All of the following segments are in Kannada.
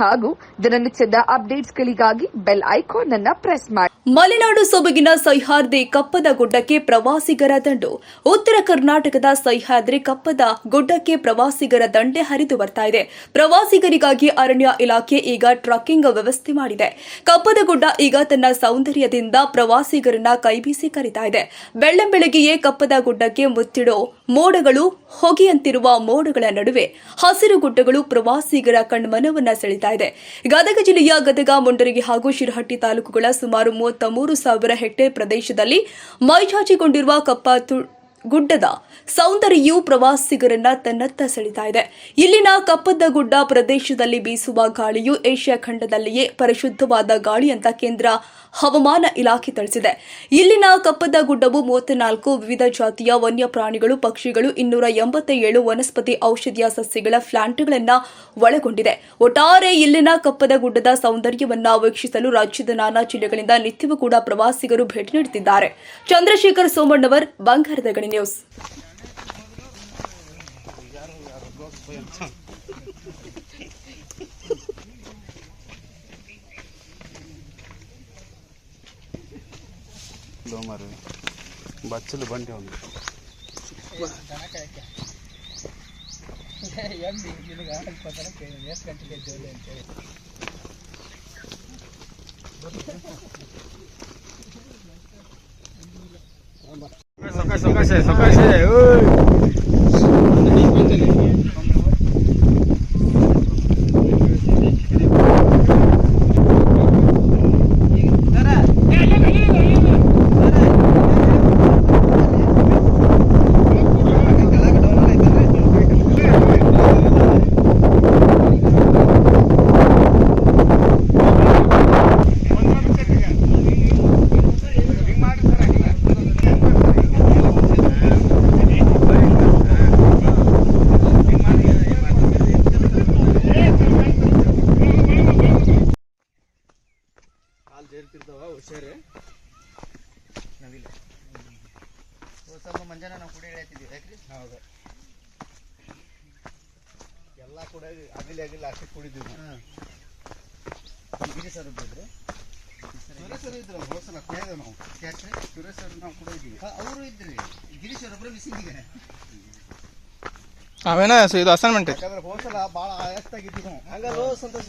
ಹಾಗೂ ದಿನನಿತ್ಯದ ಅಪ್ಡೇಟ್ಸ್ಗಳಿಗಾಗಿ ಬೆಲ್ ಐಕಾನ್ ಅನ್ನು ಪ್ರೆಸ್ ಮಾಡಿ. ಮಲೆನಾಡು ಸೊಬಗಿನ ಸಹ್ಯಾದ್ರಿ ಕಪ್ಪದ ಗುಡ್ಡಕ್ಕೆ ಪ್ರವಾಸಿಗರ ದಂಡು. ಉತ್ತರ ಕರ್ನಾಟಕದ ಸಹ್ಯಾದ್ರಿ ಕಪ್ಪದ ಗುಡ್ಡಕ್ಕೆ ಪ್ರವಾಸಿಗರ ದಂಡೆ ಹರಿದು ಬರ್ತಾ ಇದೆ. ಪ್ರವಾಸಿಗರಿಗಾಗಿ ಅರಣ್ಯ ಇಲಾಖೆ ಈಗ ಟ್ರಕ್ಕಿಂಗ್ ವ್ಯವಸ್ಥೆ ಮಾಡಿದೆ. ಕಪ್ಪದ ಗುಡ್ಡ ಈಗ ತನ್ನ ಸೌಂದರ್ಯದಿಂದ ಪ್ರವಾಸಿಗರನ್ನ ಕೈಬೀಸಿ ಕರೀತಾ ಇದೆ. ಬೆಳ್ಳಂಬೆಳಗ್ಗೆಯೇ ಕಪ್ಪದ ಗುಡ್ಡಕ್ಕೆ ಮುತ್ತಿಡೋ ಮೋಡಗಳು ಹೊಗೆಯಂತಿರುವ ಮೋಡಗಳ ನಡುವೆ ಹಸಿರು ಗುಡ್ಡಗಳು ಪ್ರವಾಸಿಗರ ಕಣ್ಮನವನ್ನ ಸೆಳೆತಾ ಇದೆ. ಗದಗ ಜಿಲ್ಲೆಯ ಗದಗ, ಮುಂಡರಗಿ ಹಾಗೂ ಶಿರಹಟ್ಟಿ ತಾಲೂಕುಗಳ ಸುಮಾರು ಮೂವತ್ತ ಮೂರು ಸಾವಿರ ಹೆಕ್ಟೇರ್ ಪ್ರದೇಶದಲ್ಲಿ ಮೈಚಾಚಿಕೊಂಡಿರುವ ಕಪ್ಪ ಗುಡ್ಡದ ಸೌಂದರ್ಯವು ಪ್ರವಾಸಿಗರನ್ನ ತನ್ನತ್ತ ಸೆಳಿತಾ ಇದೆ. ಇಲ್ಲಿನ ಕಪ್ಪದ ಗುಡ್ಡ ಪ್ರದೇಶದಲ್ಲಿ ಬೀಸುವ ಗಾಳಿಯು ಏಷ್ಯಾ ಖಂಡದಲ್ಲಿಯೇ ಪರಿಶುದ್ಧವಾದ ಗಾಳಿ ಅಂತ ಕೇಂದ್ರ ಹವಾಮಾನ ಇಲಾಖೆ ತಿಳಿಸಿದೆ. ಇಲ್ಲಿನ ಕಪ್ಪದ ಗುಡ್ಡವು ಮೂವತ್ನಾಲ್ಕು ವಿವಿಧ ಜಾತಿಯ ವನ್ಯ ಪ್ರಾಣಿಗಳು ಪಕ್ಷಿಗಳು, ಇನ್ನೂರ ಎಂಬತ್ತ ವನಸ್ಪತಿ ಔಷಧೀಯ ಸಸ್ಯಗಳ ಫ್ಲಾಂಟ್ಗಳನ್ನ ಒಳಗೊಂಡಿದೆ. ಒಟ್ಟಾರೆ ಇಲ್ಲಿನ ಕಪ್ಪದ ಗುಡ್ಡದ ಸೌಂದರ್ಯವನ್ನ ವೀಕ್ಷಿಸಲು ರಾಜ್ಯದ ನಾನಾ ಜಿಲ್ಲೆಗಳಿಂದ ನಿತ್ಯವೂ ಕೂಡ ಪ್ರವಾಸಿಗರು ಭೇಟಿ ನೀಡುತ್ತಿದ್ದಾರೆ. ಚಂದ್ರಶೇಖರ್ ಸೋಮಣ್ಣವರ್, ಬಂಗಾರದ टीवी न्यूज़ లో మరి బచ్చలు బండి ఉంది ఏంది સકાશે સકાશે સકાશે ઓય ಸ್ವಲ್ಪ ಮಂಜಾನ ನಾವು ಕುಡಿ ಯಾಕ್ರಿ ಹೌದು. ಎಲ್ಲ ಕೂಡ ಅಗಿಲಿ ಅಗಿಲಿ ಅಷ್ಟೇ ಕುಡಿದೀವಿ ಗಿರಿ ಸರ್ ಇದ್ರಿ. ಸುರೇಶ್ ಸರ್ ಇದ್ರು ಹೋಸಲ ಕುಡಿಯೋದು ನಾವು. ಯಾಕ್ರಿ ಸುರೇಶ್ ಸರ್ ನಾವು ಕೂಡ ಇದ್ದೀವಿ ಅವರು ಇದ್ರಿ. ಗಿರೀಶ್ ಅವ್ರ ಒಬ್ಬರು ಮಿಸ್ಸಿಂಗ್ ಈಗ ಅವೇನ ಇದು ಅಸೈನ್ಮೆಂಟ್ ಯಾಕಂದ್ರೆ ಹೋಸಲ ಭಾಳ ಆಯಸ್ತಾಗಿದ್ದೀವಿ ನಾವು. ಹಂಗಲ್ಲೋ ಸಂತೋಷ.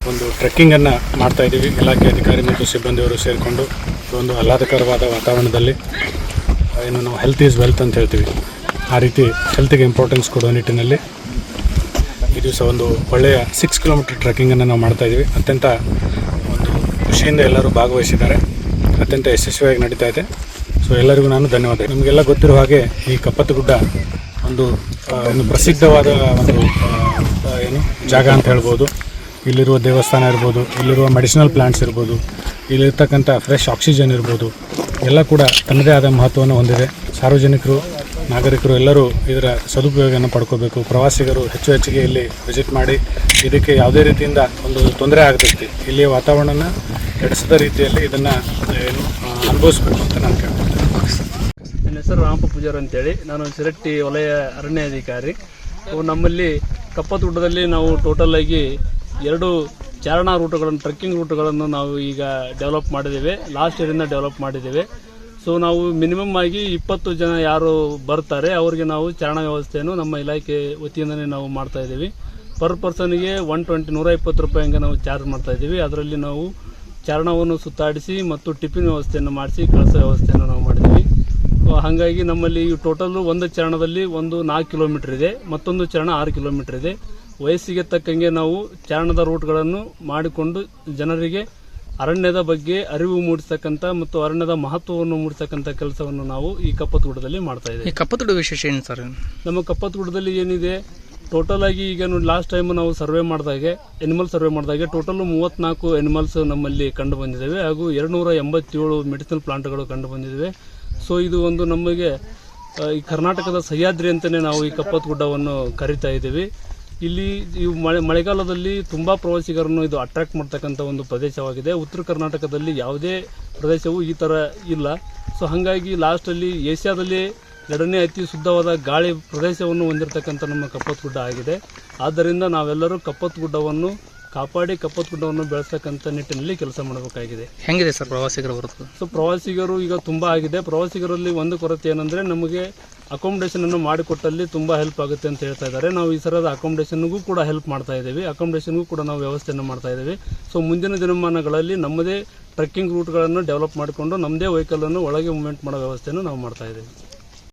ಒಂದು ಟ್ರೆಕ್ಕಿಂಗನ್ನು ಮಾಡ್ತಾ ಇದ್ದೀವಿ. ಇಲಾಖೆ ಅಧಿಕಾರಿ ಮತ್ತು ಸಿಬ್ಬಂದಿಯವರು ಸೇರಿಕೊಂಡು ಒಂದು ಆಹ್ಲಾದಕರವಾದ ವಾತಾವರಣದಲ್ಲಿ ಏನು ನಾವು ಹೆಲ್ತ್ ಈಸ್ ವೆಲ್ತ್ ಅಂತ ಹೇಳ್ತೀವಿ. ಆ ರೀತಿ ಹೆಲ್ತಿಗೆ ಇಂಪಾರ್ಟೆನ್ಸ್ ಕೊಡೋ ನಿಟ್ಟಿನಲ್ಲಿ ಈ ದಿವಸ ಒಂದು ಒಳ್ಳೆಯ ಸಿಕ್ಸ್ ಕಿಲೋಮೀಟರ್ ಟ್ರೆಕ್ಕಿಂಗನ್ನು ನಾವು ಮಾಡ್ತಾ ಇದ್ದೀವಿ. ಅತ್ಯಂತ ಒಂದು ಖುಷಿಯಿಂದ ಎಲ್ಲರೂ ಭಾಗವಹಿಸಿದ್ದಾರೆ. ಅತ್ಯಂತ ಯಶಸ್ವಿಯಾಗಿ ನಡೀತಾ ಇದೆ. ಸೊ ಎಲ್ಲರಿಗೂ ನಾನು ಧನ್ಯವಾದ. ನಿಮಗೆಲ್ಲ ಗೊತ್ತಿರುವ ಹಾಗೆ ಈ ಕಪ್ಪತ್ತಗುಡ್ಡ ಒಂದು ಒಂದು ಪ್ರಸಿದ್ಧವಾದ ಒಂದು ಏನು ಜಾಗ ಅಂತ ಹೇಳ್ಬೋದು. ಇಲ್ಲಿರುವ ದೇವಸ್ಥಾನ ಇರ್ಬೋದು, ಇಲ್ಲಿರುವ ಮೆಡಿಸಿನಲ್ ಪ್ಲಾಂಟ್ಸ್ ಇರ್ಬೋದು, ಇಲ್ಲಿರ್ತಕ್ಕಂಥ ಫ್ರೆಶ್ ಆಕ್ಸಿಜನ್ ಇರ್ಬೋದು, ಎಲ್ಲ ಕೂಡ ತನ್ನದೇ ಆದ ಮಹತ್ವವನ್ನು ಹೊಂದಿದೆ. ಸಾರ್ವಜನಿಕರು, ನಾಗರಿಕರು ಎಲ್ಲರೂ ಇದರ ಸದುಪಯೋಗವನ್ನು ಪಡ್ಕೋಬೇಕು. ಪ್ರವಾಸಿಗರು ಹೆಚ್ಚು ಹೆಚ್ಚಿಗೆ ಇಲ್ಲಿ ವಿಸಿಟ್ ಮಾಡಿ. ಇದಕ್ಕೆ ಯಾವುದೇ ರೀತಿಯಿಂದ ಒಂದು ತೊಂದರೆ ಆಗದಿರ್ತಿ ಇಲ್ಲಿಯ ವಾತಾವರಣನ ಕೆಡಿಸದ ರೀತಿಯಲ್ಲಿ ಇದನ್ನು ಏನು ಅನುಭವಿಸ್ಬೇಕು ಅಂತ ನಾನು ಕೇಳ್ತೀನಿ ನನ್ನ ಹೆಸರು ರಾಮಪ್ಪ ಪೂಜಾರ್ ಅಂತೇಳಿ. ನಾನು ಶಿರಟ್ಟಿ ವಲಯ ಅರಣ್ಯಾಧಿಕಾರಿ. ಅಧಿಕಾರಿ ನಮ್ಮಲ್ಲಿ ಕಪ್ಪತಗುಡ್ಡದಲ್ಲಿ ನಾವು ಟೋಟಲ್ ಆಗಿ ಎರಡು ಚಾರಣ ರೂಟ್ಗಳನ್ನು ಟ್ರೆಕ್ಕಿಂಗ್ ರೂಟ್ಗಳನ್ನು ನಾವು ಈಗ ಡೆವಲಪ್ ಮಾಡಿದ್ದೇವೆ. ಲಾಸ್ಟ್ ಇಯರಿಂದ ಡೆವಲಪ್ ಮಾಡಿದ್ದೇವೆ. ಸೊ ನಾವು ಮಿನಿಮಮ್ ಆಗಿ ಇಪ್ಪತ್ತು ಜನ ಯಾರು ಬರ್ತಾರೆ, ಅವರಿಗೆ ನಾವು ಚಾರಣ ವ್ಯವಸ್ಥೆಯನ್ನು ನಮ್ಮ ಇಲಾಖೆ ವತಿಯಿಂದನೇ ನಾವು ಮಾಡ್ತಾ ಇದ್ದೀವಿ. ಪರ್ ಪರ್ಸನ್ಗೆ ಒನ್ ಟ್ವೆಂಟಿ ನೂರ ಇಪ್ಪತ್ತು ರೂಪಾಯಿ ಹಂಗೆ ನಾವು ಚಾರ್ಜ್ ಮಾಡ್ತಾ ಇದ್ದೀವಿ. ಅದರಲ್ಲಿ ನಾವು ಚಾರಣವನ್ನು ಸುತ್ತಾಡಿಸಿ ಮತ್ತು ಟಿಫಿನ್ ವ್ಯವಸ್ಥೆಯನ್ನು ಮಾಡಿಸಿ ಕಳಸ ವ್ಯವಸ್ಥೆಯನ್ನು ನಾವು ಮಾಡಿದ್ದೀವಿ ಹಾಗಾಗಿ ನಮ್ಮಲ್ಲಿ ಟೋಟಲ್ ಒಂದು ಚರಣದಲ್ಲಿ ಒಂದು ನಾಲ್ಕು ಕಿಲೋಮೀಟರ್ ಇದೆ ಮತ್ತೊಂದು ಚರಣ ಆರು ಕಿಲೋಮೀಟರ್ ಇದೆ. ವಯಸ್ಸಿಗೆ ತಕ್ಕಂಗೆ ನಾವು ಚಾರಣದ ರೂಟ್ಗಳನ್ನು ಮಾಡಿಕೊಂಡು ಜನರಿಗೆ ಅರಣ್ಯದ ಬಗ್ಗೆ ಅರಿವು ಮೂಡಿಸ್ತಕ್ಕಂಥ ಮತ್ತು ಅರಣ್ಯದ ಮಹತ್ವವನ್ನು ಮೂಡಿಸ್ತಕ್ಕಂಥ ಕೆಲಸವನ್ನು ನಾವು ಈ ಕಪ್ಪತಗುಡ್ಡದಲ್ಲಿ ಮಾಡ್ತಾ ಇದ್ದೇವೆ. ಈ ಕಪ್ಪತುಡು ವಿಶೇಷ ಏನು ಸರ್? ನಮ್ಮ ಕಪ್ಪತಗುಡ್ಡದಲ್ಲಿ ಏನಿದೆ? ಟೋಟಲ್ ಆಗಿ ಈಗ ನೋಡಿ ಲಾಸ್ಟ್ ಟೈಮ್ ನಾವು ಸರ್ವೆ ಮಾಡಿದಾಗೆ ಎನಿಮಲ್ ಸರ್ವೆ ಮಾಡಿದಾಗೆ ಟೋಟಲ್ ಮೂವತ್ನಾಲ್ಕು ಎನಿಮಲ್ಸ್ ನಮ್ಮಲ್ಲಿ ಕಂಡು ಬಂದಿದ್ದಾವೆ ಹಾಗೂ ಎರಡುನೂರ ಎಂಬತ್ತೇಳು ಮೆಡಿಸಿನಲ್ ಪ್ಲಾಂಟ್ಗಳು ಕಂಡು ಬಂದಿದ್ದಾವೆ. ಸೊ ಇದು ಒಂದು ನಮಗೆ ಈ ಕರ್ನಾಟಕದ ಸಹ್ಯಾದ್ರಿ ಅಂತಲೇ ನಾವು ಈ ಕಪ್ಪತ್ ಗುಡ್ಡವನ್ನು ಕರಿತಾ ಇದ್ದೀವಿ. ಇಲ್ಲಿ ಈ ಮಳೆ, ಮಳೆಗಾಲದಲ್ಲಿ ತುಂಬ ಪ್ರವಾಸಿಗರನ್ನು ಇದು ಅಟ್ರಾಕ್ಟ್ ಮಾಡ್ತಕ್ಕಂಥ ಒಂದು ಪ್ರದೇಶವಾಗಿದೆ. ಉತ್ತರ ಕರ್ನಾಟಕದಲ್ಲಿ ಯಾವುದೇ ಪ್ರದೇಶವು ಈ ಥರ ಇಲ್ಲ. ಸೊ ಹಾಗಾಗಿ ಲಾಸ್ಟಲ್ಲಿ ಏಷ್ಯಾದಲ್ಲಿ ಎರಡನೇ ಅತಿ ಶುದ್ಧವಾದ ಗಾಳಿ ಪ್ರದೇಶವನ್ನು ಹೊಂದಿರತಕ್ಕಂಥ ನಮ್ಮ ಕಪ್ಪತಗುಡ್ಡ ಆಗಿದೆ. ಆದ್ದರಿಂದ ನಾವೆಲ್ಲರೂ ಕಪ್ಪತಗುಡ್ಡವನ್ನು ಕಾಪಾಡಿ ಕಪ್ಪತಗುಡ್ಡವನ್ನು ಬೆಳೆಸ್ತಕ್ಕಂಥ ನಿಟ್ಟಿನಲ್ಲಿ ಕೆಲಸ ಮಾಡಬೇಕಾಗಿದೆ. ಹೆಂಗಿದೆ ಸರ್ ಪ್ರವಾಸಿಗರ ಹೊರತು? ಸೊ ಪ್ರವಾಸಿಗರು ಈಗ ತುಂಬ ಆಗಿದೆ. ಪ್ರವಾಸಿಗರಲ್ಲಿ ಒಂದು ಕೊರತೆ ಏನಂದರೆ ನಮಗೆ ಅಕಾಮಿಡೇಷನ್ ಅನ್ನು ಮಾಡಿಕೊಟ್ಟಲ್ಲಿ ತುಂಬ ಹೆಲ್ಪ್ ಆಗುತ್ತೆ ಅಂತ ಹೇಳ್ತಾ ಇದ್ದಾರೆ. ನಾವು ಈ ಥರದ ಅಕಾಮಿಡೇಷನ್ಗೂ ಕೂಡ ಹೆಲ್ಪ್ ಮಾಡ್ತಾ ಇದ್ದೀವಿ. ಅಕಾಮಿಡೇಷನ್ಗೂ ಕೂಡ ನಾವು ವ್ಯವಸ್ಥೆಯನ್ನು ಮಾಡ್ತಾ ಇದ್ದೀವಿ. ಸೊ ಮುಂದಿನ ದಿನಮಾನಗಳಲ್ಲಿ ನಮ್ಮದೇ ಟ್ರೆಕ್ಕಿಂಗ್ ರೂಟ್ಗಳನ್ನು ಡೆವಲಪ್ ಮಾಡಿಕೊಂಡು ನಮ್ಮದೇ ವೆಹಿಕಲನ್ನು ಒಳಗೆ ಮೂವ್ಮೆಂಟ್ ಮಾಡೋ ವ್ಯವಸ್ಥೆಯನ್ನು ನಾವು ಮಾಡ್ತಾ ಇದ್ದೀವಿ.